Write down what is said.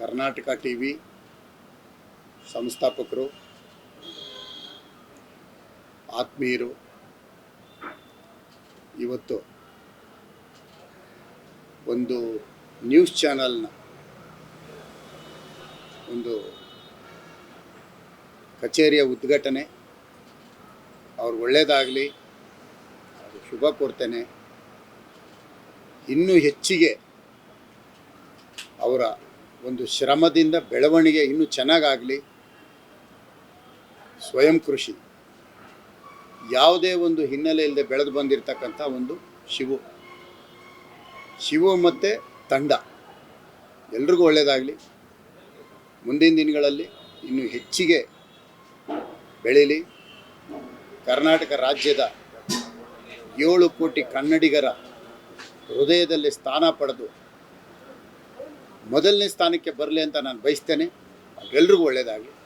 Karnataka T V ಸಂಸ್ಥಾಪಕರು, ಆತ್ಮೀಯರು, ಇವತ್ತು ಒಂದು ನ್ಯೂಸ್ ಚಾನಲ್ನ ಒಂದು ಕಚೇರಿಯ ಉದ್ಘಾಟನೆ, ಅವ್ರು ಒಳ್ಳೆಯದಾಗಲಿ ಶುಭ ಕೋರ್ತೇನೆ. ಇನ್ನೂ ಹೆಚ್ಚಿಗೆ ಅವರ ಒಂದು ಶ್ರಮದಿಂದ ಬೆಳವಣಿಗೆ ಇನ್ನೂ ಚೆನ್ನಾಗಾಗಲಿ. ಸ್ವಯಂ ಕೃಷಿ. ಯಾವುದೇ ಒಂದು ಹಿನ್ನೆಲೆ ಇಲ್ಲದೆ ಬೆಳೆದು ಬಂದಿರತಕ್ಕಂಥ ಒಂದು ಶಿವು. ಶಿವು ಮತ್ತು ತಂಡ. ಎಲ್ರಿಗೂ ಒಳ್ಳೆಯದಾಗಲಿ ಮುಂದಿನ ದಿನಗಳಲ್ಲಿ ಇನ್ನೂ ಹೆಚ್ಚಿಗೆ ಬೆಳೀಲಿ. ಕರ್ನಾಟಕ ರಾಜ್ಯದ ಏಳು ಕೋಟಿ ಕನ್ನಡಿಗರ ಹೃದಯದಲ್ಲಿ ಸ್ಥಾನ ಪಡೆದು ಮೊದಲನೇ ಸ್ಥಾನಕ್ಕೆ ಬರಲಿ ಅಂತ ನಾನು ಬಯಸ್ತೇನೆ. ಎಲ್ರಿಗೂ ಒಳ್ಳೆಯದಾಗಲಿ.